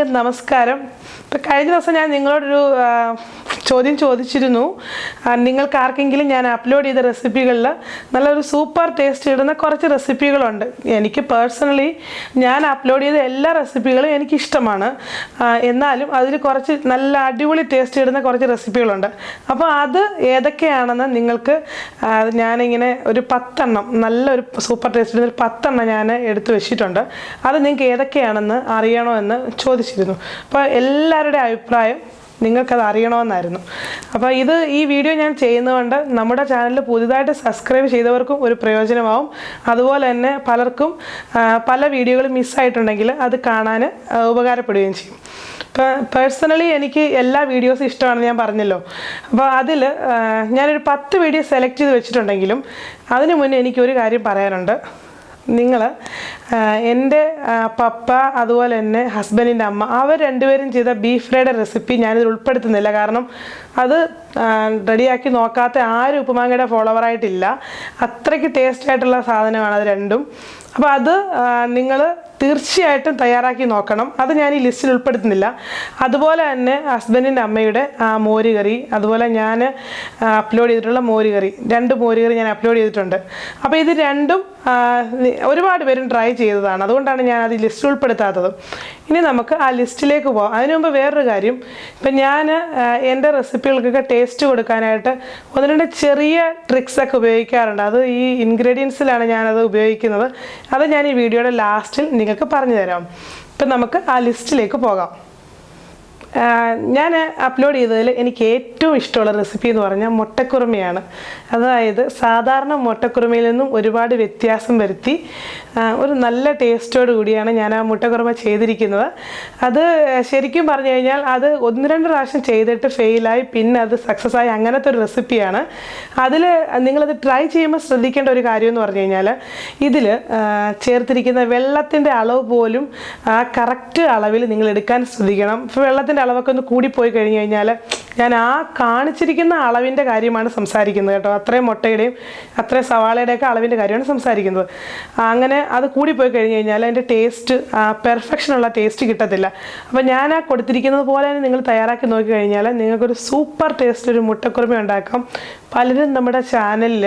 എല്ലാവർക്കും നമസ്കാരം. ഇപ്പം കഴിഞ്ഞ ദിവസം ഞാൻ നിങ്ങളോടൊരു ചോദ്യം ചോദിച്ചിരുന്നു. നിങ്ങൾക്ക് ആർക്കെങ്കിലും ഞാൻ അപ്ലോഡ് ചെയ്ത റെസിപ്പികളിൽ നല്ലൊരു സൂപ്പർ ടേസ്റ്റ് ഇടുന്ന കുറച്ച് റെസിപ്പികളുണ്ട് എനിക്ക് പേഴ്സണലി ഞാൻ അപ്ലോഡ് ചെയ്ത എല്ലാ റെസിപ്പികളും എനിക്കിഷ്ടമാണ്. എന്നാലും അതിൽ കുറച്ച് നല്ല അടിപൊളി ടേസ്റ്റ് ഇടുന്ന കുറച്ച് റെസിപ്പികളുണ്ട് അപ്പോൾ അത് ഏതൊക്കെയാണെന്ന് നിങ്ങൾക്ക് ഞാനിങ്ങനെ ഒരു പത്തെണ്ണം നല്ലൊരു സൂപ്പർ ടേസ്റ്റ് ഇടുന്ന ഒരു പത്തെണ്ണം ഞാൻ എടുത്തു വെച്ചിട്ടുണ്ട്. അത് നിങ്ങൾക്ക് ഏതൊക്കെയാണെന്ന് അറിയണോ എന്ന് ചോദിച്ചിരുന്നു. അപ്പോൾ എല്ലാവരുടെ അഭിപ്രായം നിങ്ങൾക്കത് അറിയണമെന്നായിരുന്നു. അപ്പോൾ ഇത് ഈ വീഡിയോ ഞാൻ ചെയ്യുന്നതുകൊണ്ട് നമ്മുടെ ചാനൽ പുതുതായിട്ട് സബ്സ്ക്രൈബ് ചെയ്തവർക്കും ഒരു പ്രയോജനമാവും. അതുപോലെ തന്നെ പലർക്കും പല വീഡിയോകളും മിസ്സായിട്ടുണ്ടെങ്കിൽ അത് കാണാൻ ഉപകാരപ്പെടുകയും ചെയ്യും. പേഴ്സണലി എനിക്ക് എല്ലാ വീഡിയോസും ഇഷ്ടമാണെന്ന് ഞാൻ പറഞ്ഞല്ലോ. അപ്പോൾ അതിൽ ഞാനൊരു പത്ത് വീഡിയോ സെലക്ട് ചെയ്ത് വെച്ചിട്ടുണ്ടെങ്കിലും അതിനു മുന്നേ എനിക്കൊരു കാര്യം പറയാനുണ്ട്. നിങ്ങൾ എന്റെ പപ്പ അതുപോലെ തന്നെ ഹസ്ബൻഡിന്റെ അമ്മ അവർ രണ്ടുപേരും ചെയ്ത ബീഫ് ഫ്രൈഡ് റെസിപ്പി ഞാനിത് ഉൾപ്പെടുത്തുന്നില്ല. കാരണം അത് റെഡിയാക്കി നോക്കാത്ത ആരും ഉപ്പുമാങ്ങയുടെ ഫോളോവറായിട്ടില്ല അത്രയ്ക്ക് ടേസ്റ്റ് ആയിട്ടുള്ള സാധനമാണ് അത് രണ്ടും. അപ്പോൾ അത് നിങ്ങൾ തീർച്ചയായിട്ടും തയ്യാറാക്കി നോക്കണം. അത് ഞാൻ ഈ ലിസ്റ്റിൽ ഉൾപ്പെടുത്തുന്നില്ല. അതുപോലെ തന്നെ ഹസ്ബൻഡിന്റെ അമ്മയുടെ ആ മോരുകറി അതുപോലെ ഞാൻ അപ്ലോഡ് ചെയ്തിട്ടുള്ള മോരുകറി രണ്ട് മോരുകറി ഞാൻ അപ്ലോഡ് ചെയ്തിട്ടുണ്ട്. അപ്പോൾ ഇത് രണ്ടും ഒരുപാട് പേരും ട്രൈ ചെയ്തതാണ്. അതുകൊണ്ടാണ് ഞാൻ അത് ലിസ്റ്റ് ഉൾപ്പെടുത്താത്തത്. ഇനി നമുക്ക് ആ ലിസ്റ്റിലേക്ക് പോകാം അതിനു മുമ്പ് വേറൊരു കാര്യം. ഇപ്പം ഞാൻ എന്റെ റെസിപ്പികൾക്കൊക്കെ ടേസ്റ്റ് കൊടുക്കാനായിട്ട് ഒന്ന് രണ്ട് ചെറിയ ട്രിക്സൊക്കെ ഉപയോഗിക്കാറുണ്ട്. അത് ഈ ഇൻഗ്രീഡിയൻസിലാണ് ഞാനത് ഉപയോഗിക്കുന്നത്. അത് ഞാൻ ഈ വീഡിയോയുടെ ലാസ്റ്റിൽ നിങ്ങൾക്ക് പറഞ്ഞു തരാം ഇപ്പം നമുക്ക് ആ ലിസ്റ്റിലേക്ക് പോകാം. ഞാൻ അപ്ലോഡ് ചെയ്തതിൽ എനിക്ക് ഏറ്റവും ഇഷ്ടമുള്ള റെസിപ്പി എന്ന് പറഞ്ഞാൽ മുട്ടക്കുറുമയാണ്. അതായത് സാധാരണ മുട്ടക്കുറുമയിൽ നിന്നും ഒരുപാട് വ്യത്യാസം വരുത്തി ഒരു നല്ല ടേസ്റ്റോട് കൂടിയാണ് ഞാൻ ആ മുട്ടക്കുറുമ ചെയ്തിരിക്കുന്നത്. അത് ശരിക്കും പറഞ്ഞു കഴിഞ്ഞാൽ അത് ഒന്ന് രണ്ട് പ്രാവശ്യം ചെയ്തിട്ട് ഫെയിലായി പിന്നെ അത് സക്സസ് ആയി. അങ്ങനത്തെ ഒരു റെസിപ്പിയാണ് അതിൽ നിങ്ങളത് ട്രൈ ചെയ്യുമ്പോൾ ശ്രദ്ധിക്കേണ്ട ഒരു കാര്യം എന്ന് പറഞ്ഞു കഴിഞ്ഞാൽ ഇതിൽ ചേർത്തിരിക്കുന്ന വെള്ളത്തിന്റെ അളവ് പോലും ആ കറക്റ്റ് അളവിൽ നിങ്ങൾ എടുക്കാൻ ശ്രദ്ധിക്കണം. ഇപ്പോൾ വെള്ളത്തിന്റെ അളവൊക്കെ ഒന്ന് കൂടിപ്പോയി കഴിഞ്ഞ് കഴിഞ്ഞാൽ ഞാൻ ആ കാണിച്ചിരിക്കുന്ന അളവിന്റെ കാര്യമാണ് സംസാരിക്കുന്നത് കേട്ടോ. അത്രയും മുട്ടയുടെയും അത്രയും സവാളയുടെയൊക്കെ അളവിന്റെ കാര്യമാണ് സംസാരിക്കുന്നത്. അങ്ങനെ അത് കൂടിപ്പോയി കഴിഞ്ഞ് കഴിഞ്ഞാൽ അതിന്റെ ടേസ്റ്റ് പെർഫെക്ഷനുള്ള ടേസ്റ്റ് കിട്ടത്തില്ല. അപ്പോൾ ഞാൻ ആ കൊടുത്തിരിക്കുന്നത് പോലെ തന്നെ നിങ്ങൾ തയ്യാറാക്കി നോക്കി കഴിഞ്ഞാൽ നിങ്ങൾക്കൊരു സൂപ്പർ ടേസ്റ്റ് ഒരു മുട്ടക്കുറുമ ഉണ്ടാക്കാം. പലരും നമ്മുടെ ചാനലിൽ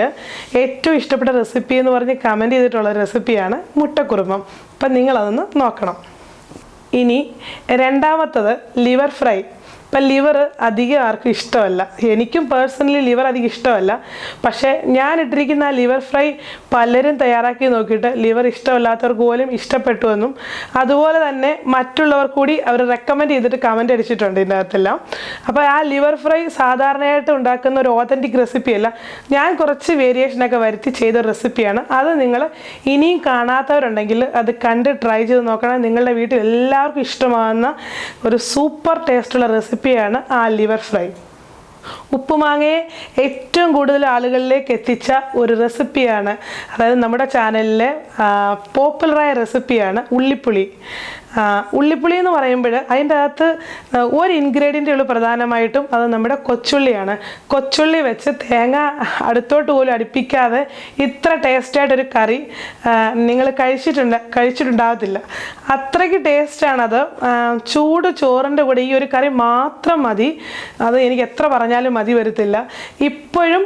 ഏറ്റവും ഇഷ്ടപ്പെട്ട റെസിപ്പി എന്ന് പറഞ്ഞ് കമന്റ് ചെയ്തിട്ടുള്ള റെസിപ്പിയാണ് മുട്ടക്കുറുമം. അപ്പം നിങ്ങളതൊന്ന് നോക്കണം. ഇനി രണ്ടാമത്തത് ലിവർ ഫ്രൈ. ഇപ്പം ലിവർ അധികം ആർക്കും ഇഷ്ടമല്ല. എനിക്കും പേഴ്സണലി ലിവർ അധികം ഇഷ്ടമല്ല. പക്ഷേ ഞാൻ ഇട്ടിരിക്കുന്ന ആ ലിവർ ഫ്രൈ പലരും തയ്യാറാക്കി നോക്കിയിട്ട് ലിവർ ഇഷ്ടമല്ലാത്തവർക്ക് പോലും ഇഷ്ടപ്പെട്ടു എന്നും അതുപോലെ തന്നെ മറ്റുള്ളവർ കൂടി അവർ റെക്കമെൻഡ് ചെയ്തിട്ട് കമന്റ് അടിച്ചിട്ടുണ്ട് ഇതിന്റെ അകത്തെല്ലാം അപ്പോൾ ആ ലിവർ ഫ്രൈ സാധാരണയായിട്ട് ഉണ്ടാക്കുന്ന ഒരു ഓതന്റിക് റെസിപ്പിയല്ല ഞാൻ കുറച്ച് വേരിയേഷനൊക്കെ വരുത്തി ചെയ്ത റെസിപ്പിയാണ് അത് നിങ്ങൾ ഇനിയും കാണാത്തവരുണ്ടെങ്കിൽ അത് കണ്ട് ട്രൈ ചെയ്ത് നോക്കണം. നിങ്ങളുടെ വീട്ടിൽ എല്ലാവർക്കും ഇഷ്ടമാകുന്ന ഒരു സൂപ്പർ ടേസ്റ്റുള്ള റെസിപ്പിയാണ് ആ ലിവർ ഫ്രൈ. ഉപ്പുമാങ്ങയെ ഏറ്റവും കൂടുതൽ ആളുകളിലേക്ക് എത്തിച്ച ഒരു റെസിപ്പിയാണ് അതായത് നമ്മുടെ ചാനലിലെ പോപ്പുലറായ റെസിപ്പിയാണ് ഉള്ളിപ്പുളി. ഉള്ളിപ്പുളി എന്ന് പറയുമ്പോൾ അതിന്റെ അകത്ത് ഒരു ഇൻഗ്രീഡിയന്റ് ഉള്ളു പ്രധാനമായിട്ടും. അത് നമ്മുടെ കൊച്ചുള്ളിയാണ്. കൊച്ചുള്ളി വെച്ച് തേങ്ങ അടുത്തോട്ട് പോലും അടുപ്പിക്കാതെ ഇത്ര ടേസ്റ്റായിട്ടൊരു കറി നിങ്ങൾ കഴിച്ചിട്ടുണ്ട് കഴിച്ചിട്ടുണ്ടാകത്തില്ല. അത്രയ്ക്ക് ടേസ്റ്റാണത് ചൂട് ചോറിന്റെ കൂടെ ഈ ഒരു കറി മാത്രം മതി. അത് എനിക്ക് എത്ര പറഞ്ഞാലും മതി വരത്തില്ല. ഇപ്പോഴും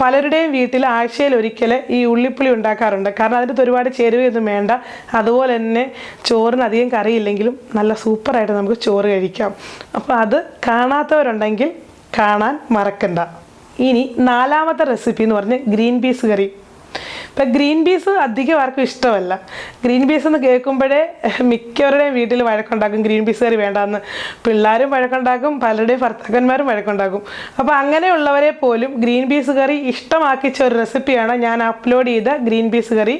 പലരുടെയും വീട്ടിൽ ആഴ്ചയിൽ ഒരിക്കൽ ഈ ഉള്ളിപ്പുളി ഉണ്ടാക്കാറുണ്ട്. കാരണം അതിന്റെ ഒരുപാട് ചേരുവയൊന്നും വേണ്ട. അതുപോലെ തന്നെ ചോറിന് അധികം കറിയില്ലെങ്കിലും നല്ല സൂപ്പറായിട്ട് നമുക്ക് ചോറ് കഴിക്കാം. അപ്പോൾ അത് കാണാത്തവരുണ്ടെങ്കിൽ കാണാൻ മറക്കണ്ട. ഇനി നാലാമത്തെ റെസിപ്പി എന്ന് പറഞ്ഞ് ഗ്രീൻ പീസ് കറി. ഇപ്പം ഗ്രീൻ പീസ് അധികം ആർക്കും ഇഷ്ടമല്ല. ഗ്രീൻ പീസ് എന്ന് കേൾക്കുമ്പോഴേ മിക്കവരുടെയും വീട്ടിൽ വഴക്കുണ്ടാക്കും. ഗ്രീൻ പീസ് കറി വേണ്ടാന്ന്. പിള്ളേരും വഴക്കുണ്ടാക്കും പലരുടെയും ഭർത്താക്കന്മാരും വഴക്കുണ്ടാക്കും. അപ്പോൾ അങ്ങനെയുള്ളവരെ പോലും ഗ്രീൻ പീസ് കറി ഇഷ്ടമാക്കിച്ച ഒരു റെസിപ്പിയാണ് ഞാൻ അപ്ലോഡ് ചെയ്ത ഗ്രീൻ പീസ് കറി.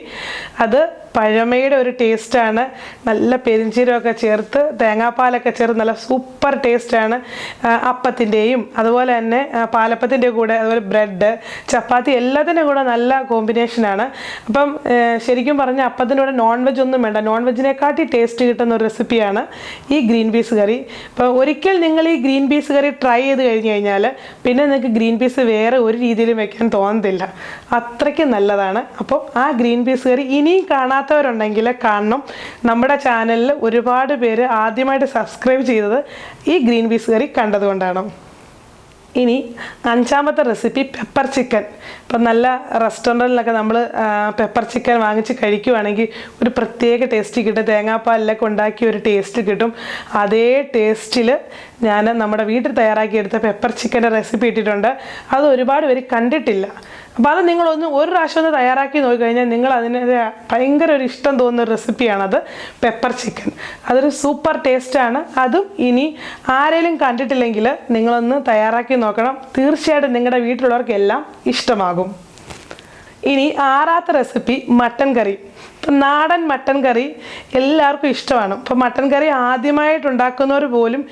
അത് പഴമയുടെ ഒരു ടേസ്റ്റാണ് നല്ല പെരിഞ്ചീരമൊക്കെ ചേർത്ത് തേങ്ങാപ്പാലൊക്കെ ചേർത്ത് നല്ല സൂപ്പർ ടേസ്റ്റാണ് അപ്പത്തിന്റെയും അതുപോലെ തന്നെ പാലപ്പത്തിന്റെ കൂടെ അതുപോലെ ബ്രെഡ് ചപ്പാത്തി എല്ലാത്തിന്റെ കൂടെ നല്ല കോമ്പിനേഷനാണ് അപ്പം ശരിക്കും പറഞ്ഞാൽ അപ്പത്തിന്റെ കൂടെ നോൺ വെജ് ഒന്നും വേണ്ട. നോൺ വെജിനെക്കാട്ടി ടേസ്റ്റ് കിട്ടുന്ന ഒരു റെസിപ്പിയാണ് ഈ ഗ്രീൻ പീസ് കറി. അപ്പോൾ ഒരിക്കൽ നിങ്ങൾ ഈ ഗ്രീൻ പീസ് കറി ട്രൈ ചെയ്ത് കഴിഞ്ഞ് കഴിഞ്ഞാൽ പിന്നെ നിങ്ങൾക്ക് ഗ്രീൻ പീസ് വേറെ ഒരു രീതിയിലും വെക്കാൻ തോന്നത്തില്ല. അത്രയ്ക്ക് നല്ലതാണ്. അപ്പോൾ ആ ഗ്രീൻ പീസ് കറി ഇനിയും കാണാത്തവരുണ്ടെങ്കിൽ കാണണം. നമ്മുടെ ചാനലിൽ ഒരുപാട് പേര് ആദ്യമായിട്ട് സബ്സ്ക്രൈബ് ചെയ്തത് ഈ ഗ്രീൻ പീസ് കറി കണ്ടതുകൊണ്ടാണ്. ഇനി അഞ്ചാമത്തെ റെസിപ്പി പെപ്പർ ചിക്കൻ ഇപ്പം നല്ല റെസ്റ്റോറന്റിലൊക്കെ നമ്മൾ പെപ്പർ ചിക്കൻ വാങ്ങിച്ച് കഴിക്കുവാണെങ്കിൽ ഒരു പ്രത്യേക ടേസ്റ്റ് കിട്ടും. തേങ്ങാപ്പാലിലൊക്കെ ഉണ്ടാക്കിയ ഒരു ടേസ്റ്റ് കിട്ടും. അതേ ടേസ്റ്റിൽ ഞാൻ നമ്മുടെ വീട്ടിൽ തയ്യാറാക്കിയെടുത്ത പെപ്പർ ചിക്കന്റെ റെസിപ്പി ഇട്ടിട്ടുണ്ട്. അത് ഒരുപാട് പേര് കണ്ടിട്ടില്ല. അപ്പോൾ അത് നിങ്ങളൊന്ന് ഒരു പ്രാവശ്യം ഒന്ന് തയ്യാറാക്കി നോക്കിക്കഴിഞ്ഞാൽ നിങ്ങൾ അതിന് ഭയങ്കര ഒരു ഇഷ്ടം തോന്നുന്ന ഒരു റെസിപ്പിയാണത് പെപ്പർ ചിക്കൻ അതൊരു സൂപ്പർ ടേസ്റ്റാണ് അതും ഇനി ആരെങ്കിലും കണ്ടിട്ടില്ലെങ്കിൽ നിങ്ങളൊന്ന് തയ്യാറാക്കി നോക്കണം. തീർച്ചയായിട്ടും നിങ്ങളുടെ വീട്ടിലുള്ളവർക്കെല്ലാം ഇഷ്ടമാകും. ഇനി ആറാത്ത റെസിപ്പി മട്ടൻ കറി നാടൻ മട്ടൻ കറി എല്ലാവർക്കും ഇഷ്ടമാണ്. ഇപ്പം മട്ടൻ കറി ആദ്യമായിട്ട് ഉണ്ടാക്കുന്നവർ പോലും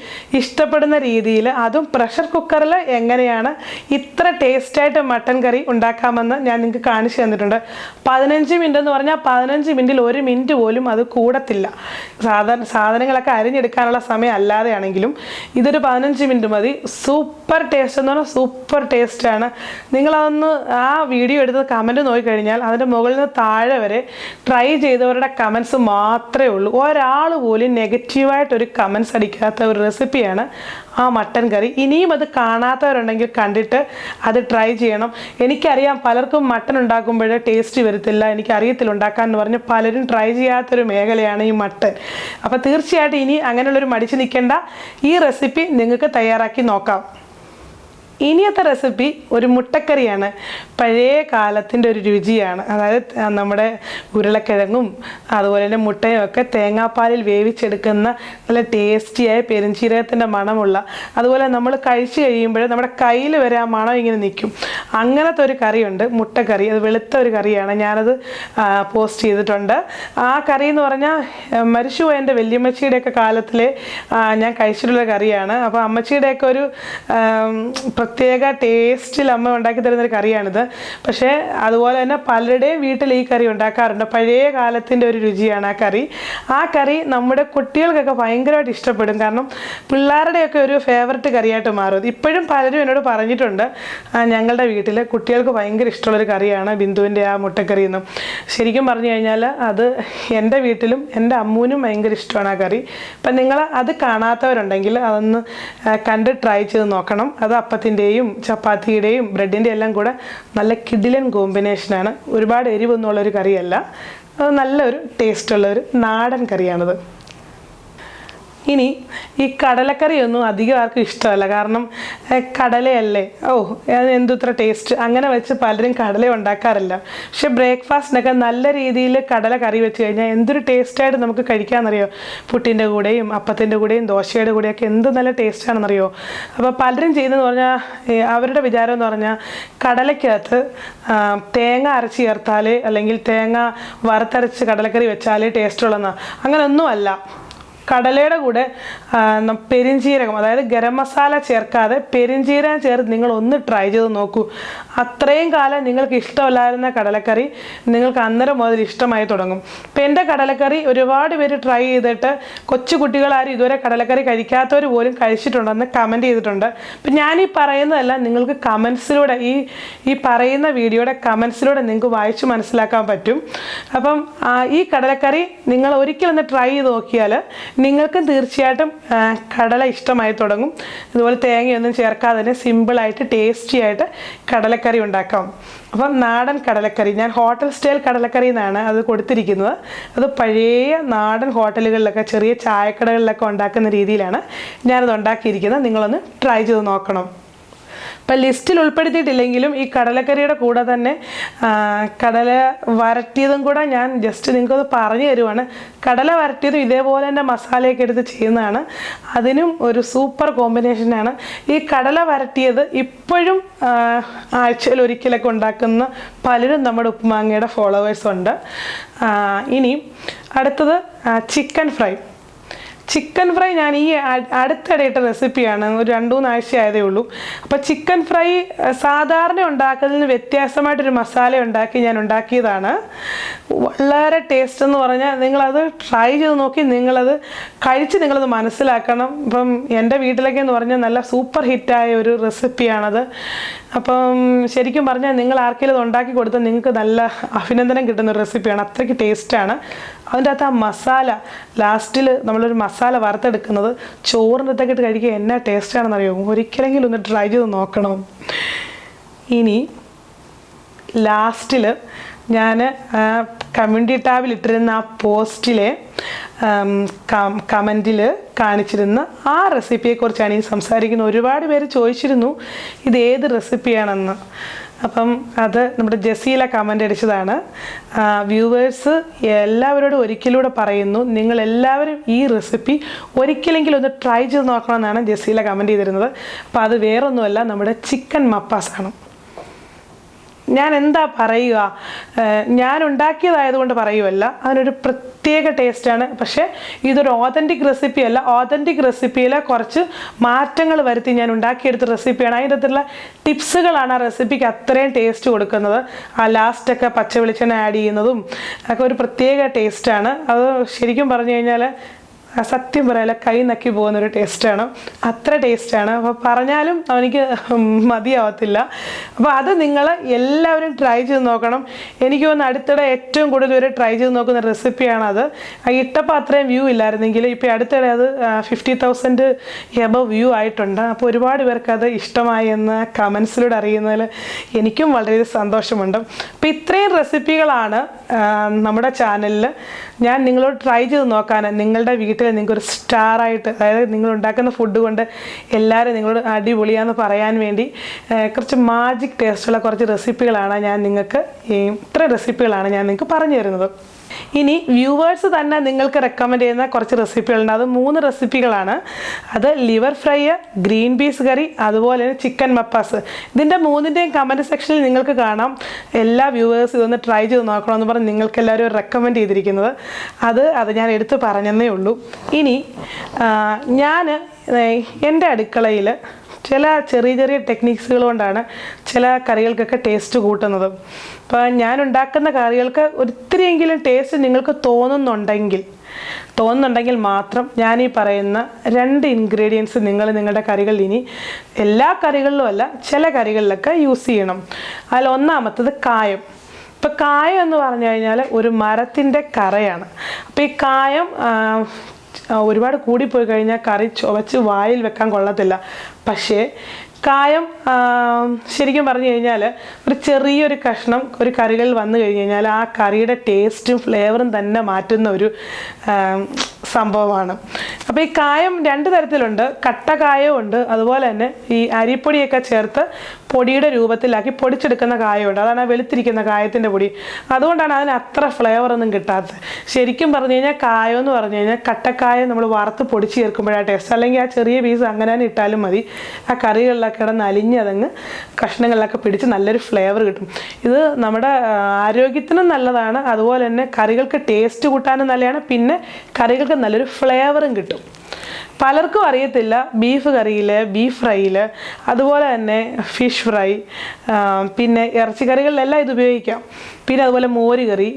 ഇഷ്ടപ്പെടുന്ന രീതിയിൽ അതും പ്രഷർ കുക്കറിൽ എങ്ങനെയാണ് ഇത്ര ടേസ്റ്റായിട്ട് മട്ടൻ കറി ഉണ്ടാക്കാമെന്ന് ഞാൻ നിങ്ങൾക്ക് കാണിച്ചു തന്നിട്ടുണ്ട്. പതിനഞ്ച് മിനിറ്റ് എന്ന് പറഞ്ഞാൽ പതിനഞ്ച് മിനിറ്റിൽ ഒരു മിനിറ്റ് പോലും അത് കൂടത്തില്ല. സാധാരണ സാധനങ്ങളൊക്കെ അരിഞ്ഞെടുക്കാനുള്ള സമയം അല്ലാതെയാണെങ്കിലും ഇതൊരു പതിനഞ്ച് മിനിറ്റ് മതി. സൂപ്പർ ടേസ്റ്റ് എന്ന് പറഞ്ഞാൽ സൂപ്പർ ടേസ്റ്റാണ് നിങ്ങളതൊന്ന് ആ വീഡിയോ എടുത്ത് കമന്റ് നോക്കിക്കഴിഞ്ഞാൽ അതിന്റെ മുകളിൽ നിന്ന് താഴെ വരെ ട്രൈ ചെയ്തവരുടെ കമൻസ് മാത്രമേ ഉള്ളൂ. ഒരാൾ പോലും നെഗറ്റീവായിട്ടൊരു കമൻസ് അടിക്കാത്ത ഒരു റെസിപ്പിയാണ് ആ മട്ടൻ കറി ഇനിയും അത് കാണാത്തവരുണ്ടെങ്കിൽ കണ്ടിട്ട് അത് ട്രൈ ചെയ്യണം. എനിക്കറിയാം പലർക്കും മട്ടൻ ഉണ്ടാക്കുമ്പോൾ ടേസ്റ്റ് വരത്തില്ല. എനിക്കറിയത്തില്ല ഉണ്ടാക്കാൻ എന്ന് പറഞ്ഞ് പലരും ട്രൈ ചെയ്യാത്തൊരു മേഖലയാണ് ഈ മട്ടൻ അപ്പോൾ തീർച്ചയായിട്ടും ഇനി അങ്ങനെയുള്ളൊരു മടിച്ച് നിൽക്കേണ്ട ഈ റെസിപ്പി നിങ്ങൾക്ക് തയ്യാറാക്കി നോക്കാം. ഇനിയത്തെ റെസിപ്പി ഒരു മുട്ടക്കറിയാണ്. പഴയ കാലത്തിന്റെ ഒരു രുചിയാണ്. അതായത് നമ്മുടെ ഉരുളക്കിഴങ്ങും അതുപോലെ തന്നെ മുട്ടയും ഒക്കെ തേങ്ങാപ്പാലിൽ വേവിച്ചെടുക്കുന്ന നല്ല ടേസ്റ്റിയായ പെരുംജീരകത്തിന്റെ മണമുള്ള അതുപോലെ നമ്മൾ കഴിച്ചു കഴിയുമ്പോൾ നമ്മുടെ കയ്യിൽ വരെ ആ മണം ഇങ്ങനെ നിൽക്കും. അങ്ങനത്തെ ഒരു കറിയുണ്ട് മുട്ടക്കറി. അത് വെളുത്ത ഒരു കറിയാണ്. ഞാനത് പോസ്റ്റ് ചെയ്തിട്ടുണ്ട്. ആ കറി എന്ന് പറഞ്ഞാൽ മരിച്ചു എന്റെ വല്യമ്മച്ചിയുടെയൊക്കെ കാലത്തിലെ ഞാൻ കഴിച്ചിട്ടുള്ള കറിയാണ്. അപ്പോൾ അമ്മച്ചിയുടെയൊക്കെ ഒരു പ്രത്യേക ടേസ്റ്റിൽ അമ്മ ഉണ്ടാക്കി തരുന്നൊരു കറിയാണിത്. പക്ഷേ അതുപോലെ തന്നെ പലരുടെയും വീട്ടിൽ ഈ കറി ഉണ്ടാക്കാറുണ്ട്. പഴയ കാലത്തിന്റെ ഒരു രുചിയാണ് ആ കറി. ആ കറി നമ്മുടെ കുട്ടികൾക്കൊക്കെ ഭയങ്കരമായിട്ട് ഇഷ്ടപ്പെടും. കാരണം പിള്ളേരുടെയൊക്കെ ഒരു ഫേവററ്റ് കറിയായിട്ട് മാറും. ഇപ്പോഴും പലരും എന്നോട് പറഞ്ഞിട്ടുണ്ട് ഞങ്ങളുടെ വീട്ടിൽ കുട്ടികൾക്ക് ഭയങ്കര ഇഷ്ടമുള്ളൊരു കറിയാണ് ബിന്ദുവിന്റെ ആ മുട്ടക്കറി എന്നും. ശരിക്കും പറഞ്ഞു കഴിഞ്ഞാൽ അത് എന്റെ വീട്ടിലും എന്റെ അമ്മൂനും ഭയങ്കര ഇഷ്ടമാണ് ആ കറി. അപ്പം നിങ്ങൾ അത് കാണാത്തവരുണ്ടെങ്കിൽ അതൊന്ന് കണ്ട് ട്രൈ ചെയ്ത് നോക്കണം. അത് അപ്പത്തിന്റെയും ചപ്പാത്തിയുടെയും ബ്രെഡിന്റെ എല്ലാം കൂടെ നല്ല കിഡിലൻ കോമ്പിനേഷനാണ്. ഒരുപാട് എരിവൊന്നുമുള്ളൊരു കറിയല്ല. അത് നല്ലൊരു ടേസ്റ്റുള്ള ഒരു നാടൻ കറിയാണിത്. ഇനി ഈ കടലക്കറിയൊന്നും അധികം ആർക്കും ഇഷ്ടമല്ല. കാരണം കടലയല്ലേ? ഓ എന്തുത്ര ടേസ്റ്റ് അങ്ങനെ വെച്ച് പലരും കടല ഉണ്ടാക്കാറില്ല. പക്ഷെ ബ്രേക്ക്ഫാസ്റ്റിനൊക്കെ നല്ല രീതിയിൽ കടല കറി വെച്ച് കഴിഞ്ഞാൽ എന്തൊരു ടേസ്റ്റായിട്ട് നമുക്ക് കഴിക്കാമെന്നറിയോ പുട്ടിന്റെ കൂടെയും അപ്പത്തിന്റെ കൂടെയും ദോശയുടെ കൂടെയൊക്കെ എന്ത് നല്ല ടേസ്റ്റാണെന്നറിയോ അപ്പോൾ പലരും ചെയ്യുന്നതെന്ന് പറഞ്ഞാൽ അവരുടെ വിചാരം എന്ന് പറഞ്ഞാൽ കടലയ്ക്കകത്ത് തേങ്ങ അരച്ച് ചേർത്താൽ അല്ലെങ്കിൽ തേങ്ങ വറുത്തരച്ച് കടലക്കറി വെച്ചാലേ ടേസ്റ്റ് ഉള്ളതെന്നാണ് അങ്ങനെയൊന്നുമല്ല കടലയുടെ കൂടെ പെരിഞ്ചീരകം അതായത് ഗരം മസാല ചേർക്കാതെ പെരിഞ്ചീരകം ചേർത്ത് നിങ്ങൾ ഒന്ന് ട്രൈ ചെയ്ത് നോക്കൂ. അത്രയും കാലം നിങ്ങൾക്ക് ഇഷ്ടമല്ലായിരുന്ന കടലക്കറി നിങ്ങൾക്ക് അന്നേരം മുതൽ ഇഷ്ടമായി തുടങ്ങും. ഇപ്പം എന്റെ കടലക്കറി ഒരുപാട് പേര് ട്രൈ ചെയ്തിട്ട് കൊച്ചു കുട്ടികളാരും ഇതുവരെ കടലക്കറി കഴിക്കാത്തവർ പോലും കഴിച്ചിട്ടുണ്ടെന്ന് കമന്റ് ചെയ്തിട്ടുണ്ട്. അപ്പം ഞാൻ ഈ പറയുന്നതെല്ലാം നിങ്ങൾക്ക് കമൻസിലൂടെ ഈ ഈ പറയുന്ന വീഡിയോയുടെ കമൻസിലൂടെ നിങ്ങൾക്ക് വായിച്ച് മനസ്സിലാക്കാൻ പറ്റും. അപ്പം ഈ കടലക്കറി നിങ്ങൾ ഒരിക്കലൊന്ന് ട്രൈ ചെയ്ത് നോക്കിയാൽ നിങ്ങൾക്കും തീർച്ചയായിട്ടും കടല ഇഷ്ടമായി തുടങ്ങും. അതുപോലെ തേങ്ങയൊന്നും ചേർക്കാതെ തന്നെ സിമ്പിളായിട്ട് ടേസ്റ്റി ആയിട്ട് കടലക്കറി ഉണ്ടാക്കാം. അപ്പം നാടൻ കടലക്കറി ഞാൻ ഹോട്ടൽ സ്റ്റൈൽ കടലക്കറി എന്നാണ് അത് കൊടുത്തിരിക്കുന്നത്. അത് പഴയ നാടൻ ഹോട്ടലുകളിലൊക്കെ ചെറിയ ചായക്കടകളിലൊക്കെ ഉണ്ടാക്കുന്ന രീതിയിലാണ് ഞാനത് ഉണ്ടാക്കിയിരിക്കുന്നത്. നിങ്ങളൊന്ന് ട്രൈ ചെയ്ത് നോക്കണം. ഇപ്പം ലിസ്റ്റിൽ ഉൾപ്പെടുത്തിയിട്ടില്ലെങ്കിലും ഈ കടലക്കറിയുടെ കൂടെ തന്നെ കടല വരട്ടിയതും കൂടെ ഞാൻ ജസ്റ്റ് നിങ്ങൾക്കത് പറഞ്ഞു തരുവാണ്. കടല വരട്ടിയതും ഇതേപോലെ തന്നെ മസാലയൊക്കെ എടുത്ത് ചെയ്യുന്നതാണ്. അതിനും ഒരു സൂപ്പർ കോമ്പിനേഷനാണ് ഈ കടല വരട്ടിയത് ഇപ്പോഴും ആഴ്ചയിൽ ഒരിക്കലൊക്കെ ഉണ്ടാക്കുന്ന പലരും നമ്മുടെ ഉപ്പുമാങ്ങയുടെ ഫോളോവേഴ്സ് ഉണ്ട്. ഇനി അടുത്തത് ചിക്കൻ ഫ്രൈ ചിക്കൻ ഫ്രൈ ഞാൻ ഈ അടുത്തിടയിട്ട റെസിപ്പിയാണ്. ഒരു രണ്ട് മൂന്ന് ആയതേ ഉള്ളൂ. അപ്പോൾ ചിക്കൻ ഫ്രൈ സാധാരണ ഉണ്ടാക്കുന്നതിന് വ്യത്യാസമായിട്ടൊരു മസാല ഉണ്ടാക്കി ഞാൻ ഉണ്ടാക്കിയതാണ്. വളരെ ടേസ്റ്റ് എന്ന് പറഞ്ഞാൽ നിങ്ങളത് ട്രൈ ചെയ്ത് നോക്കി നിങ്ങളത് കഴിച്ച് നിങ്ങളത് മനസ്സിലാക്കണം. ഇപ്പം എന്റെ വീട്ടിലേക്ക് എന്ന് പറഞ്ഞാൽ നല്ല സൂപ്പർ ഹിറ്റായ ഒരു റെസിപ്പിയാണത് അപ്പം ശരിക്കും പറഞ്ഞാൽ നിങ്ങൾ ആർക്കെങ്കിലും ഉണ്ടാക്കി കൊടുത്താൽ നിങ്ങൾക്ക് നല്ല അഭിനന്ദനം കിട്ടുന്ന റെസിപ്പിയാണ് അത്രയ്ക്ക് ടേസ്റ്റാണ് അതിന്റെ അകത്ത് ആ മസാല ലാസ്റ്റിൽ നമ്മളൊരു മസാല വറുത്തെടുക്കുന്നത് ചോറിന്റെ അകത്തൊക്കെ ഇട്ട് കഴിക്കുക എന്നാ ടേസ്റ്റാണെന്ന് അറിയാമോ ഒരിക്കലെങ്കിലും ഒന്ന് ട്രൈ ചെയ്ത് നോക്കണം. ഇനി ലാസ്റ്റിൽ ഞാൻ കമ്മ്യൂണിറ്റി ടാബിൽ ഇട്ടിരുന്ന ആ പോസ്റ്റിലെ കമന്റിൽ കാണിച്ചിരുന്ന ആ റെസിപ്പിയെക്കുറിച്ചാണ് ഈ സംസാരിക്കുന്നത്. ഒരുപാട് പേര് ചോദിച്ചിരുന്നു ഇത് ഏത് റെസിപ്പിയാണെന്ന്? അപ്പം അത് നമ്മുടെ ജസീല കമന്റ് അടിച്ചതാണ്. വ്യൂവേഴ്സ് എല്ലാവരോടും ഒരിക്കലൂടെ പറയുന്നു നിങ്ങൾ എല്ലാവരും ഈ റെസിപ്പി ഒരിക്കലെങ്കിലും ഒന്ന് ട്രൈ ചെയ്ത് നോക്കണമെന്നാണ് ജസീല കമന്റ് ചെയ്തിരുന്നത്. അപ്പോൾ അത് വേറൊന്നുമല്ല നമ്മുടെ ചിക്കൻ മപ്പാസാണ്. ഞാൻ എന്താ പറയുക? ഞാൻ ഉണ്ടാക്കിയതായതുകൊണ്ട് പറയുമല്ല അതിനൊരു പ്രത്യേക ടേസ്റ്റാണ്. പക്ഷേ ഇതൊരു ഓതന്റിക് റെസിപ്പി അല്ല. ഓതന്റിക് റെസിപ്പിയിലെ കുറച്ച് മാറ്റങ്ങൾ വരുത്തി ഞാൻ ഉണ്ടാക്കിയെടുത്ത റെസിപ്പിയാണ് അതിന്റെ അകത്തുള്ള ടിപ്സുകളാണ് ആ റെസിപ്പിക്ക് അത്രയും ടേസ്റ്റ് കൊടുക്കുന്നത്. ആ ലാസ്റ്റൊക്കെ പച്ച വെളിച്ചെണ്ണ ആഡ് ചെയ്യുന്നതും ഒക്കെ ഒരു പ്രത്യേക ടേസ്റ്റാണ് അത് ശരിക്കും പറഞ്ഞു കഴിഞ്ഞാൽ സത്യം പറയാല കൈ നക്കി പോകുന്ന ഒരു ടേസ്റ്റാണ്. അത്ര ടേസ്റ്റാണ്. അപ്പോൾ പറഞ്ഞാലും അവനിക്ക് മതിയാവത്തില്ല. അപ്പോൾ അത് നിങ്ങൾ എല്ലാവരും ട്രൈ ചെയ്ത് നോക്കണം. എനിക്ക് തോന്നുന്നു അടുത്തിടെ ഏറ്റവും കൂടുതൽ പേര് ട്രൈ ചെയ്ത് നോക്കുന്ന റെസിപ്പിയാണ് അത് ഇട്ടപ്പോൾ അത്രയും വ്യൂ ഇല്ലായിരുന്നെങ്കിൽ ഇപ്പോൾ അടുത്തിടെ അത് ഫിഫ്റ്റി തൗസൻഡ് എബവ് വ്യൂ ആയിട്ടുണ്ട്. അപ്പോൾ ഒരുപാട് പേർക്ക് അത് ഇഷ്ടമായി എന്ന് കമൻസിലൂടെ അറിയുന്നതിൽ എനിക്കും വളരെ സന്തോഷമുണ്ട്. അപ്പോൾ ഇത്രയും റെസിപ്പികളാണ് നമ്മുടെ ചാനലിൽ ഞാൻ നിങ്ങളോട് ട്രൈ ചെയ്ത് നോക്കാൻ നിങ്ങളുടെ വീട്ടിൽ നിങ്ങൾക്ക് ഒരു സ്റ്റാറായിട്ട് അതായത് നിങ്ങൾ ഉണ്ടാക്കുന്ന ഫുഡ് കൊണ്ട് എല്ലാവരും നിങ്ങളോട് അടിപൊളിയാന്ന് പറയാൻ വേണ്ടി കുറച്ച് മാജിക് ടേസ്റ്റുള്ള കുറച്ച് റെസിപ്പികളാണ് ഞാൻ നിങ്ങൾക്ക് ഇത്ര റെസിപ്പികളാണ് ഞാൻ നിങ്ങൾക്ക് പറഞ്ഞു തരുന്നത് ഇനി വ്യൂവേഴ്സ് തന്നെ നിങ്ങൾക്ക് റെക്കമെൻഡ് ചെയ്യുന്ന കുറച്ച് റെസിപ്പികളുണ്ട് അത് മൂന്ന് റെസിപ്പികളാണ് അത് liver fry green peas curry അതുപോലെ തന്നെ ചിക്കൻ മപ്പാസ് ഇതിന്റെ മൂന്നിന്റെയും കമന്റ് സെക്ഷനിൽ നിങ്ങൾക്ക് കാണാം. എല്ലാ വ്യൂവേഴ്സ് ഇതൊന്ന് ട്രൈ ചെയ്ത് നോക്കണമെന്ന് പറഞ്ഞ് നിങ്ങൾക്ക് എല്ലാവരും റെക്കമെൻഡ് ചെയ്തിരിക്കുന്നത്. അത് അത് ഞാൻ എടുത്ത് പറഞ്ഞതേ ഉള്ളൂ. ഇനി ഞാൻ എന്റെ അടുക്കളയിൽ ചില ചെറിയ ചെറിയ ടെക്നിക്സുകൾ കൊണ്ടാണ് ചില കറികൾക്കൊക്കെ ടേസ്റ്റ് കൂട്ടുന്നത്. അപ്പോൾ ഞാൻ ഉണ്ടാക്കുന്ന കറികൾക്ക് ഒത്തിരിയെങ്കിലും ടേസ്റ്റ് നിങ്ങൾക്ക് തോന്നുന്നുണ്ടെങ്കിൽ തോന്നുന്നുണ്ടെങ്കിൽ മാത്രം ഞാൻ ഈ പറയുന്ന രണ്ട് ഇൻഗ്രീഡിയൻസ് നിങ്ങൾ നിങ്ങളുടെ കറികളിൽ ഇനി എല്ലാ കറികളിലും അല്ല ചില കറികളിലൊക്കെ യൂസ് ചെയ്യണം. അതിൽ ഒന്നാമത്തത് കായം. ഇപ്പം കായം എന്ന് പറഞ്ഞു കഴിഞ്ഞാൽ ഒരു മരത്തിന്റെ കറയാണ്. അപ്പോൾ ഈ കായം ഒരുപാട് കൂടിപ്പോയി കഴിഞ്ഞാൽ കറി ചുവച്ച് വായിൽ വെക്കാൻ കൊള്ളത്തില്ല. പക്ഷേ കായം ശരിക്കും പറഞ്ഞു കഴിഞ്ഞാൽ ഒരു ചെറിയൊരു കഷ്ണം ഒരു കറികളിൽ വന്നു കഴിഞ്ഞ് കഴിഞ്ഞാൽ ആ കറിയുടെ ടേസ്റ്റും ഫ്ലേവറും തന്നെ മാറ്റുന്ന ഒരു സംഭവമാണ്. അപ്പോൾ ഈ കായം രണ്ട് തരത്തിലുണ്ട്. കട്ട കായവും ഉണ്ട് അതുപോലെ തന്നെ ഈ അരിപ്പൊടിയൊക്കെ ചേർത്ത് പൊടിയുടെ രൂപത്തിലാക്കി പൊടിച്ചെടുക്കുന്ന കായമുണ്ട് അതാണ് ആ വെളുത്തിരിക്കുന്ന കായത്തിന്റെ പൊടി. അതുകൊണ്ടാണ് അതിന് അത്ര ഫ്ലേവർ ഒന്നും കിട്ടാത്തത്. ശരിക്കും പറഞ്ഞു കഴിഞ്ഞാൽ കായം എന്ന് പറഞ്ഞു കഴിഞ്ഞാൽ കട്ടക്കായ നമ്മൾ വറുത്ത് പൊടിച്ച് ചേർക്കുമ്പോഴാണ് ടേസ്റ്റ് അല്ലെങ്കിൽ ആ ചെറിയ പീസ് അങ്ങനെ തന്നെ ഇട്ടാലും മതി. ആ കറികളിലൊക്കെ കിടന്ന് അലിഞ്ഞതങ്ങ് കഷ്ണങ്ങളിലൊക്കെ പിടിച്ച് നല്ലൊരു ഫ്ലേവർ കിട്ടും. ഇത് നമ്മുടെ ആരോഗ്യത്തിനും നല്ലതാണ്. അതുപോലെ തന്നെ കറികൾക്ക് ടേസ്റ്റ് കൂട്ടാനും നല്ലതാണ്. പിന്നെ കറികൾക്ക് നല്ലൊരു ഫ്ലേവറും കിട്ടും. പലർക്കും അറിയത്തില്ല ബീഫ് കറിയിൽ ബീഫ് ഫ്രൈയിൽ അതുപോലെ തന്നെ ഫിഷ് ഫ്രൈ പിന്നെ ഇറച്ചിക്കറികളിലെല്ലാം ഇത് ഉപയോഗിക്കാം. പിന്നെ അതുപോലെ മോര് കറി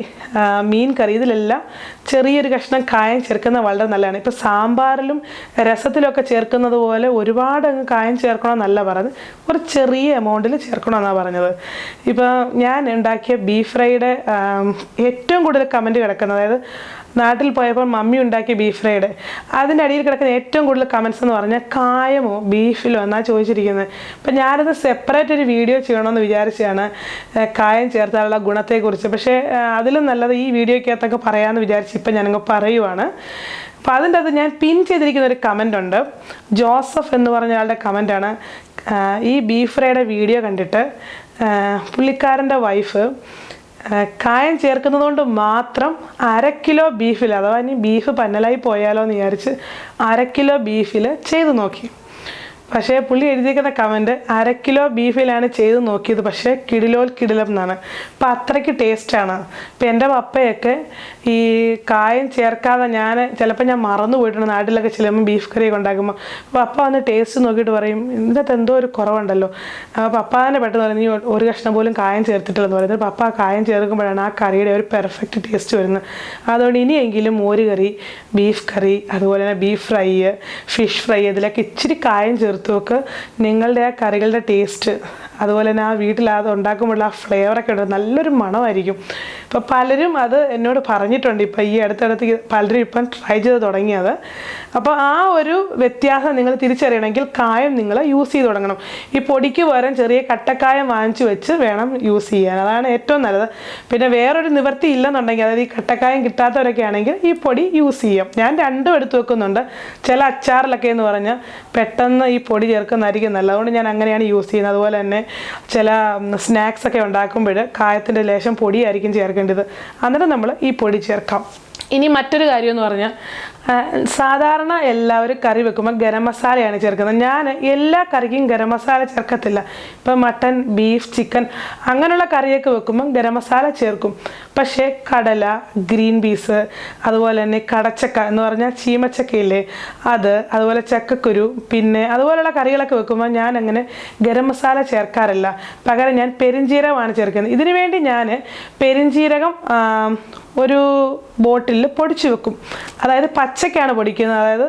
മീൻ കറി ഇതിലെല്ലാം ചെറിയൊരു കഷ്ണം കായം ചേർക്കുന്നത് വളരെ നല്ലതാണ്. ഇപ്പോൾ സാമ്പാറിലും രസത്തിലൊക്കെ ചേർക്കുന്നത് പോലെ ഒരുപാട് അങ്ങ് കായം ചേർക്കണമെന്നല്ല പറഞ്ഞത്. ഒരു ചെറിയ എമൗണ്ടിൽ ചേർക്കണമെന്നാണ് പറഞ്ഞത്. ഇപ്പോൾ ഞാൻ ഉണ്ടാക്കിയ ബീഫ് ഫ്രൈയുടെ ഏറ്റവും കൂടുതൽ കമന്റ് കിടക്കുന്നത് അതായത് നാട്ടിൽ പോയപ്പോൾ മമ്മി ഉണ്ടാക്കിയ ബീഫ് ഫ്രൈഡ് അതിന്റെ അടിയിൽ കിടക്കുന്ന ഏറ്റവും കൂടുതൽ കമൻസ് എന്ന് പറഞ്ഞാൽ കായമോ ബീഫിലോ എന്നാണ് ചോദിച്ചിരിക്കുന്നത്. അപ്പം ഞാനത് സെപ്പറേറ്റ് ഒരു വീഡിയോ ചെയ്യണമെന്ന് വിചാരിച്ചാണ് കായം ചേർത്താനുള്ള ഗുണത്തെക്കുറിച്ച്. പക്ഷേ അതിലും നല്ലത് ഈ വീഡിയോയ്ക്കകത്തൊക്കെ പറയാമെന്ന് വിചാരിച്ച് ഇപ്പം ഞാനങ്ങ് പറയുവാണ്. അപ്പോൾ അതിന്റെ അത് ഞാൻ പിൻ ചെയ്തിരിക്കുന്ന ഒരു കമന്റ് ഉണ്ട്. ജോസഫ് എന്ന് പറഞ്ഞ ആളുടെ കമന്റാണ് ഈ ബീഫ് ഫ്രൈയുടെ വീഡിയോ കണ്ടിട്ട് പുള്ളിക്കാരന്റെ വൈഫ് കായം ചേർക്കുന്നത് കൊണ്ട് മാത്രം അര കിലോ ബീഫിൽ അഥവാ ഇനി ബീഫ് പന്നലായി പോയാലോ എന്ന് വിചാരിച്ച് അര കിലോ ബീഫിൽ ചെയ്തു നോക്കി. പക്ഷേ പുള്ളി എഴുതിയിരിക്കുന്ന കമന്റ് അര കിലോ ബീഫിലാണ് ചെയ്ത് നോക്കിയത്. പക്ഷേ കിടിലോൽ കിടിലം എന്നാണ്. അപ്പം അത്രയ്ക്ക് ടേസ്റ്റാണ് ഇപ്പം എന്റെ പപ്പയൊക്കെ ഈ കായം ചേർക്കാതെ ഞാൻ ചിലപ്പോൾ ഞാൻ മറന്നു പോയിട്ടുണ്ട് നാട്ടിലൊക്കെ ചെല്ലുമ്പോൾ ബീഫ് കറിയൊക്കെ ഉണ്ടാക്കുമ്പോൾ അപ്പോൾ പപ്പ വന്ന് ടേസ്റ്റ് നോക്കിയിട്ട് പറയും ഇതിനകത്ത് എന്തോ ഒരു കുറവുണ്ടല്ലോ. അപ്പോൾ പപ്പ തന്നെ പെട്ടെന്ന് പറയും നീ ഒരു കഷ്ണം പോലും കായം ചേർത്തിട്ടില്ലെന്ന് പറയുന്നത് പപ്പ ആ കായം ചേർക്കുമ്പോഴാണ് ആ കറിയുടെ ഒരു പെർഫെക്റ്റ് ടേസ്റ്റ് വരുന്നത്. അതുകൊണ്ട് ഇനിയെങ്കിലും മോര് കറി ബീഫ് കറി അതുപോലെ തന്നെ ബീഫ് ഫ്രൈ ഫിഷ് ഫ്രൈ ഇതിലൊക്കെ ഇച്ചിരി കായം ചേർത്ത് വെക്ക് നിങ്ങളുടെ ആ കറികളുടെ ടേസ്റ്റ് അതുപോലെ തന്നെ ആ വീട്ടിൽ അത് ഉണ്ടാക്കുമ്പോഴുള്ള ആ ഫ്ലേവറൊക്കെ ഉണ്ട്. നല്ലൊരു മണമായിരിക്കും. ഇപ്പോൾ പലരും അത് എന്നോട് പറഞ്ഞിട്ടുണ്ട്. ഇപ്പോൾ ഈ അടുത്തടുത്ത് പലരും ഇപ്പം ട്രൈ ചെയ്ത് തുടങ്ങിയത്. അപ്പോൾ ആ ഒരു വ്യത്യാസം നിങ്ങൾ തിരിച്ചറിയണമെങ്കിൽ കായം നിങ്ങൾ യൂസ് ചെയ്ത് തുടങ്ങണം. ഈ പൊടിക്ക് പകരം ചെറിയ കട്ടക്കായം വാങ്ങിച്ചു വെച്ച് വേണം യൂസ് ചെയ്യാൻ. അതാണ് ഏറ്റവും നല്ലത്. പിന്നെ വേറൊരു നിവൃത്തി ഇല്ലെന്നുണ്ടെങ്കിൽ അതായത് ഈ കട്ടക്കായം കിട്ടാത്തവരൊക്കെ ആണെങ്കിൽ ഈ പൊടി യൂസ് ചെയ്യാം. ഞാൻ രണ്ടും എടുത്ത് വെക്കുന്നുണ്ട്. ചില അച്ചാറിലൊക്കെ എന്ന് പറഞ്ഞാൽ പെട്ടെന്ന് ഈ പൊടി ചേർക്കുന്നതായിരിക്കും നല്ലത്. അതുകൊണ്ട് ഞാൻ അങ്ങനെയാണ് യൂസ് ചെയ്യുന്നത്. അതുപോലെ തന്നെ ചില സ്നാക്സ് ഒക്കെ ഉണ്ടാക്കുമ്പോൾ കായത്തിന്റെ ലേശം പൊടിയായിരിക്കും ചേർക്കേണ്ടത്. അന്നേരം നമ്മൾ ഈ പൊടി ചേർക്കാം. ഇനി മറ്റൊരു കാര്യം എന്ന് പറഞ്ഞാൽ സാധാരണ എല്ലാവരും കറി വെക്കുമ്പോൾ ഗരം മസാലയാണ് ചേർക്കുന്നത്. ഞാൻ എല്ലാ കറിക്കും ഗരം മസാല ചേർക്കത്തില്ല. ഇപ്പം മട്ടൻ ബീഫ് ചിക്കൻ അങ്ങനെയുള്ള കറിയൊക്കെ വെക്കുമ്പോൾ ഗരം മസാല ചേർക്കും. പക്ഷേ കടല ഗ്രീൻ പീസ് അതുപോലെ തന്നെ കടച്ചക്ക എന്ന് പറഞ്ഞാൽ ചീമച്ചക്കയില്ലേ അത് അതുപോലെ ചക്കക്കുരു പിന്നെ അതുപോലെയുള്ള കറികളൊക്കെ വെക്കുമ്പോൾ ഞാൻ അങ്ങനെ ഗരം മസാല ചേർക്കാറില്ല. പകരം ഞാൻ പെരിഞ്ജീരകമാണ് ചേർക്കുന്നത്. ഇതിനുവേണ്ടി ഞാൻ പെരിഞ്ജീരകം ആ, ഒരു ബോട്ടിലിൽ പൊടിച്ചു വെക്കും. അതായത് പച്ചക്കാണ് പൊടിക്കുന്നത്. അതായത്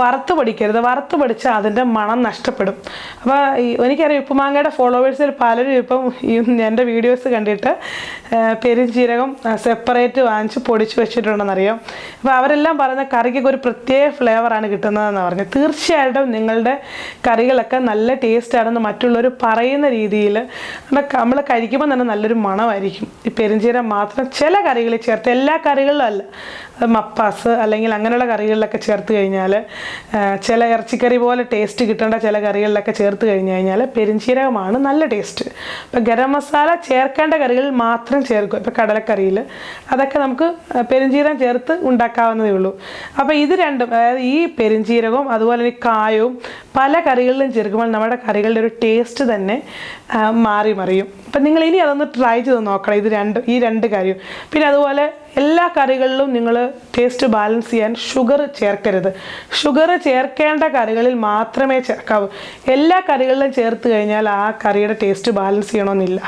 വറുത്ത് പൊടിക്കരുത്. വറുത്ത് പൊടിച്ചാൽ അതിന്റെ മണം നഷ്ടപ്പെടും. അപ്പോൾ എനിക്കറിയാം ഉപ്പുമാങ്ങയുടെ ഫോളോവേഴ്സിൽ പലരും ഇപ്പം എന്റെ വീഡിയോസ് കണ്ടിട്ട് പെരുംജീരകം സെപ്പറേറ്റ് വാങ്ങിച്ച് പൊടിച്ച് വെച്ചിട്ടുണ്ടെന്നറിയാം. അപ്പോൾ അവരെല്ലാം പറയുന്ന കറിക്കൊക്കെ ഒരു പ്രത്യേക ഫ്ലേവറാണ് കിട്ടുന്നതെന്ന് പറഞ്ഞു. തീർച്ചയായിട്ടും നിങ്ങളുടെ കറികളൊക്കെ നല്ല ടേസ്റ്റ് ആണെന്ന് മറ്റുള്ളവർ പറയുന്ന രീതിയിൽ നമ്മൾ കഴിക്കുമ്പോൾ തന്നെ നല്ലൊരു മണമായിരിക്കും. ഈ പെരുംജീരകം മാത്രം ചില കറികളിൽ ചേർത്ത് എല്ലാ കറികളിലും അല്ല. മപ്പാസ് അല്ലെങ്കിൽ അങ്ങനെയുള്ള കറികളിലൊക്കെ ചേർത്ത് കഴിഞ്ഞാൽ ചില ഇറച്ചിക്കറി പോലെ ടേസ്റ്റ് കിട്ടേണ്ട ചില കറികളിലൊക്കെ ചേർത്ത് കഴിഞ്ഞ് കഴിഞ്ഞാൽ പെരിഞ്ചീരകമാണ് നല്ല ടേസ്റ്റ് അപ്പോൾ ഗരം മസാല ചേർക്കേണ്ട കറികളിൽ മാത്രം ചേർക്കും. ഇപ്പം കടലക്കറിയിൽ അതൊക്കെ നമുക്ക് പെരിഞ്ചീരകം ചേർത്ത് ഉണ്ടാക്കാവുന്നതേ ഉള്ളൂ. അപ്പോൾ ഇത് രണ്ടും അതായത് ഈ പെരിഞ്ചീരകവും അതുപോലെ തന്നെ കായവും പല കറികളിലും ചേർക്കുമ്പോൾ നമ്മുടെ കറികളുടെ ഒരു ടേസ്റ്റ് തന്നെ മാറി മറിയും. അപ്പം നിങ്ങൾ ഇനി അതൊന്ന് ട്രൈ ചെയ്ത് നോക്കണം. ഇത് രണ്ട് ഈ രണ്ട് കാര്യവും പിന്നെ അതുപോലെ എല്ലാ കറികളിലും നിങ്ങൾ ടേസ്റ്റ് ബാലൻസ് ചെയ്യാൻ ഷുഗർ ചേർക്കരുത്. ഷുഗർ ചേർക്കേണ്ട കറികളിൽ മാത്രമേ ചേർക്കാവൂ. എല്ലാ കറികളിലും ചേർത്ത് കഴിഞ്ഞാൽ ആ കറിയുടെ ടേസ്റ്റ് ബാലൻസ് ചെയ്യണമെന്നില്ല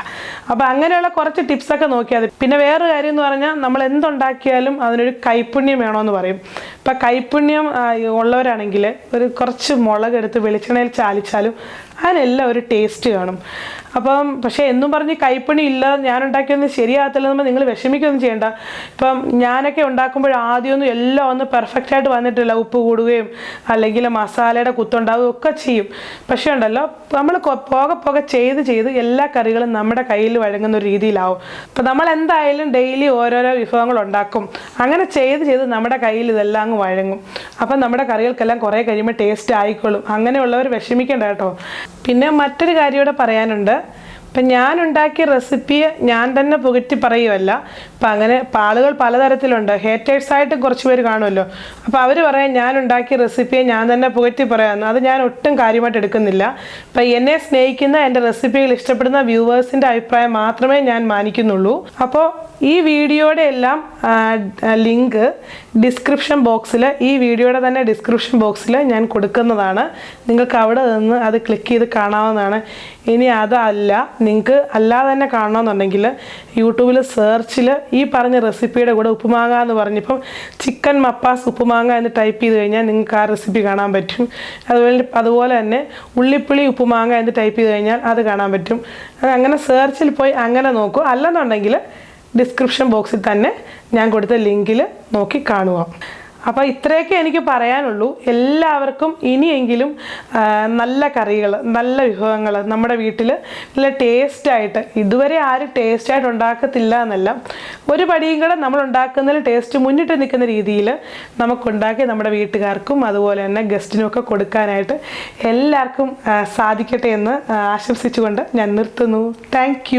അപ്പോൾ അങ്ങനെയുള്ള കുറച്ച് ടിപ്സൊക്കെ നോക്കിയാൽ മതി. പിന്നെ വേറൊരു കാര്യം എന്ന് പറഞ്ഞാൽ നമ്മൾ എന്തുണ്ടാക്കിയാലും അതിനൊരു കൈപ്പുണ്യം വേണമെന്ന് പറയും. ഇപ്പം കൈപ്പുണ്യം ഉള്ളവരാണെങ്കിൽ ഒരു കുറച്ച് മുളക് എടുത്ത് വെളിച്ചെണ്ണയിൽ ചാലിച്ചാലും അതിനെല്ലാം ഒരു ടേസ്റ്റ് കാണും. അപ്പം പക്ഷേ എന്നും പറഞ്ഞ് കൈപ്പണി ഇല്ല ഞാൻ ഉണ്ടാക്കിയൊന്നും ശരിയാകത്തില്ലെന്ന് നിങ്ങൾ വിഷമിക്കുകയൊന്നും ചെയ്യണ്ട. ഇപ്പം ഞാനൊക്കെ ഉണ്ടാക്കുമ്പോൾ ആദ്യമൊന്നും എല്ലാം ഒന്ന് പെർഫെക്റ്റ് ആയിട്ട് വന്നിട്ടില്ല. ഉപ്പ് കൂടുകയും അല്ലെങ്കിൽ മസാലയുടെ കുത്തുണ്ടാവുകയും ഒക്കെ ചെയ്യും. പക്ഷേ ഉണ്ടല്ലോ നമ്മൾ പോകെ പോകെ ചെയ്ത് ചെയ്ത് എല്ലാ കറികളും നമ്മുടെ കയ്യിൽ വഴങ്ങുന്ന ഒരു രീതിയിലാവും. അപ്പം നമ്മൾ എന്തായാലും ഡെയിലി ഓരോരോ വിഭവങ്ങൾ ഉണ്ടാക്കും. അങ്ങനെ ചെയ്ത് ചെയ്ത് നമ്മുടെ കയ്യിൽ ഇതെല്ലാം അങ്ങ് വഴങ്ങും. അപ്പം നമ്മുടെ കറികൾക്കെല്ലാം കുറേ കഴിയുമ്പോൾ ടേസ്റ്റ് ആയിക്കോളും അങ്ങനെയുള്ളവർ വിഷമിക്കേണ്ട കേട്ടോ. പിന്നെ മറ്റൊരു കാര്യം കൂടെ പറയാനുണ്ട്. ഇപ്പം ഞാൻ ഉണ്ടാക്കിയ റെസിപ്പി ഞാൻ തന്നെ പുകറ്റി പറയുമല്ല അപ്പം അങ്ങനെ ആളുകൾ പലതരത്തിലുണ്ട്. ഹേറ്റേഴ്സായിട്ട് കുറച്ച് പേര് കാണുമല്ലോ അപ്പോൾ അവർ പറയാം ഞാൻ ഉണ്ടാക്കിയ റെസിപ്പിയെ ഞാൻ തന്നെ പുകറ്റി പറയാമെന്ന്. അത് ഞാൻ ഒട്ടും കാര്യമായിട്ട് എടുക്കുന്നില്ല. അപ്പം എന്നെ സ്നേഹിക്കുന്ന എന്റെ റെസിപ്പികൾ ഇഷ്ടപ്പെടുന്ന വ്യൂവേഴ്സിന്റെ അഭിപ്രായം മാത്രമേ ഞാൻ മാനിക്കുന്നുള്ളൂ. അപ്പോൾ ഈ വീഡിയോയുടെ എല്ലാം ലിങ്ക് ഡിസ്ക്രിപ്ഷൻ ബോക്സിൽ ഈ വീഡിയോയുടെ തന്നെ ഡിസ്ക്രിപ്ഷൻ ബോക്സിൽ ഞാൻ കൊടുക്കുന്നതാണ്. നിങ്ങൾക്ക് അവിടെ നിന്ന് അത് ക്ലിക്ക് ചെയ്ത് കാണാവുന്നതാണ്. ഇനി അതല്ല. നിങ്ങൾക്ക് അല്ലാതെ തന്നെ കാണണമെന്നുണ്ടെങ്കിൽ യൂട്യൂബിൽ സെർച്ചിൽ ഈ പറഞ്ഞ റെസിപ്പിയുടെ കൂടെ ഉപ്പുമാങ്ങ എന്ന് പറഞ്ഞിപ്പം ചിക്കൻ മപ്പാസ് ഉപ്പുമാങ്ങ എന്ന് ടൈപ്പ് ചെയ്ത് കഴിഞ്ഞാൽ നിങ്ങൾക്ക് ആ റെസിപ്പി കാണാൻ പറ്റും. അതുപോലെ അതുപോലെ തന്നെ ഉള്ളിപ്പുളി ഉപ്പുമാങ്ങ എന്ന് ടൈപ്പ് ചെയ്ത് കഴിഞ്ഞാൽ അത് കാണാൻ പറ്റും. അങ്ങനെ സെർച്ചിൽ പോയി അങ്ങനെ നോക്കൂ. അല്ലെന്നുണ്ടെങ്കിൽ ഡിസ്ക്രിപ്ഷൻ ബോക്സിൽ തന്നെ ഞാൻ കൊടുത്ത ലിങ്കിൽ നോക്കി കാണുക. അപ്പോൾ ഇത്രയൊക്കെ എനിക്ക് പറയാനുള്ളൂ. എല്ലാവർക്കും ഇനിയെങ്കിലും നല്ല കറികൾ നല്ല വിഭവങ്ങൾ നമ്മുടെ വീട്ടിൽ നല്ല ടേസ്റ്റായിട്ട് ഇതുവരെ ആരും ടേസ്റ്റായിട്ട് ഉണ്ടാക്കത്തില്ല എന്നല്ല. ഒരു പടിയും കൂടെ നമ്മൾ ഉണ്ടാക്കുന്നതിൽ ടേസ്റ്റ് മുന്നിട്ട് നിൽക്കുന്ന രീതിയിൽ നമുക്കുണ്ടാക്കി നമ്മുടെ വീട്ടുകാർക്കും അതുപോലെ തന്നെ ഗസ്റ്റിനുമൊക്കെ കൊടുക്കാനായിട്ട് എല്ലാവർക്കും സാധിക്കട്ടെ എന്ന് ആശംസിച്ചുകൊണ്ട് ഞാൻ നിർത്തുന്നു. താങ്ക്